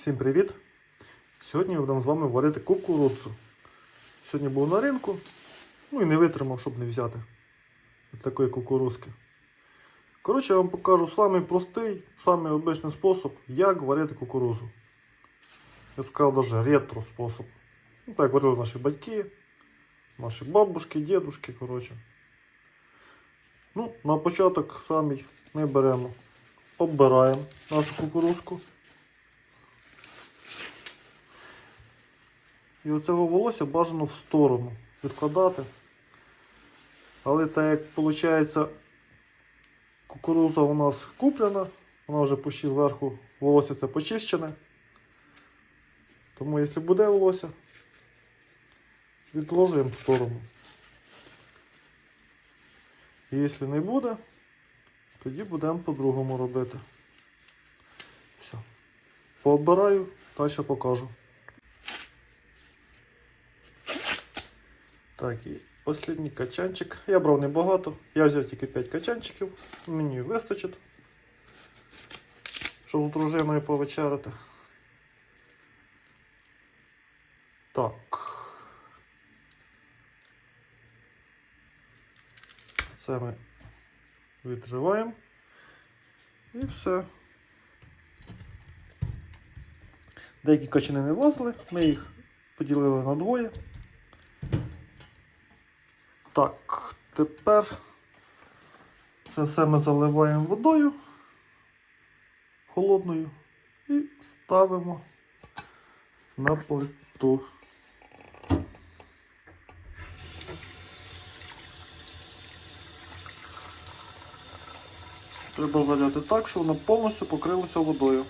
Всім привіт! Сьогодні ми будемо з вами варити кукурудзу. Сьогодні був на ринку, ну і не витримав, щоб не взяти от такої кукурузки. Коротше, я вам покажу самий простий, самий обичний спосіб, як варити кукурузу. Я б сказав, навіть ретро спосіб. Ну, так варили наші батьки, наші бабушки, дідушки, коротше. Ну, на початок самий ми беремо, оббираємо нашу кукурузку. І оцього волосся бажано в сторону відкладати. Але так як виходить, кукуруза у нас куплена, вона вже почти зверху волосся це почищене. Тому якщо буде волосся, відложуємо в сторону. І якщо не буде, тоді будемо по-другому робити. Все. Пообираю, далі покажу. Так, і останній качанчик. Я брав небагато. Я взяв тільки 5 качанчиків. Мені вистачить. Щоб з дружиною повечеряти. Так. Це ми відживаємо. І все. Деякі качани не влазили, ми їх поділили на двоє. Так, тепер це все ми заливаємо водою холодною і ставимо на плиту. Треба заляти так, щоб воно повністю покрилося водою.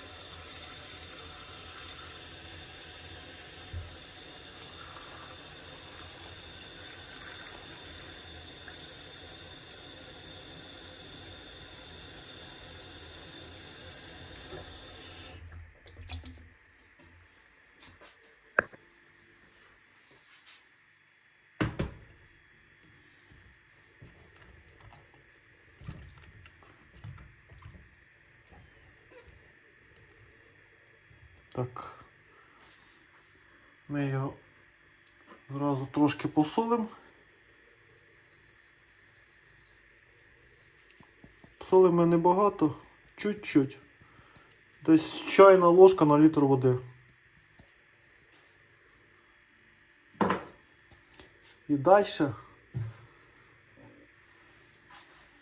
Так. Ми його зразу трошки посолимо. Солимо небагато, чуть-чуть. Десь чайна ложка на літр води. І далі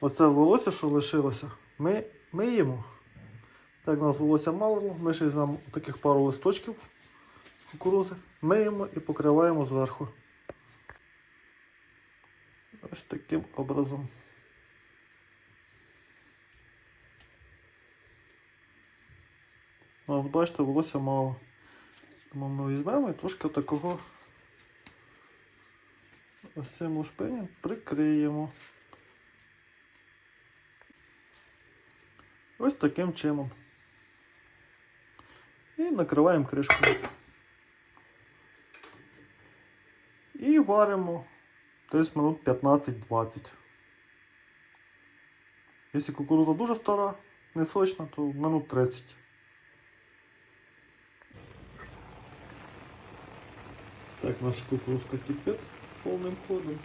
оце волосся, що лишилося, ми миємо. Так, у нас волосся мало, ми ще візьмемо таких пару листочків кукурузи, миємо і покриваємо зверху. Ось таким образом. От бачите, волосся мало. Тому ми візьмемо і трошки такого ось цим лушпинем прикриємо. Ось таким чином. І накриваємо кришкою. І варимо десь минут 15-20. Якщо кукурудза дуже стара, не сочна, то минут 30. Так, наша кукурузка кипить повним ходом.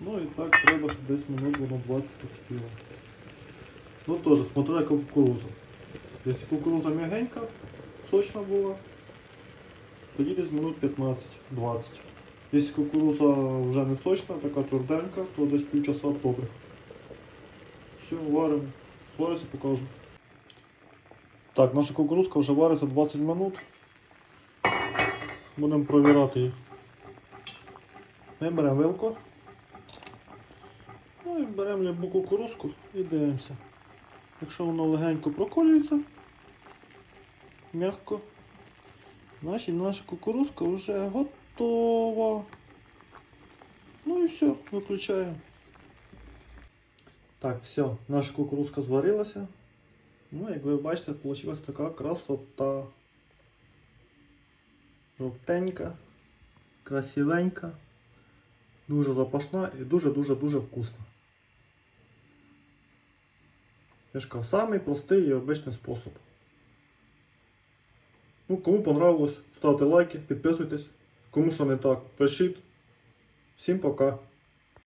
Ну і так треба, щоб десь минут воно 20 покипіло. Ну теж, смотрю, яка кукуруза. Якщо кукуруза м'ягенька, сочна була, тоді десь минут 15-20. Якщо кукуруза вже не сочна, така тверденька, то десь півчаса добре. Все, варимо. Вариться, покажу. Так, наша кукурузка вже вариться 20 минут. Будемо провірати її. Ми беремо вилку. Ну і беремо любу кукурузку і дивимося. Якщо воно легенько проколюється, м'яко, значить наша кукурузка вже готова. Ну і все, виключаємо. Так, все, наша кукурузка зварилася. Ну, як ви бачите, вийшла така красота. Жовтенька, красивенька, дуже запашна і дуже-дуже-дуже вкусна. Я самий простий і обичний спосіб. Ну, кому понравилось, ставте лайки, підписуйтесь. Кому що не так, пишіть. Всім пока.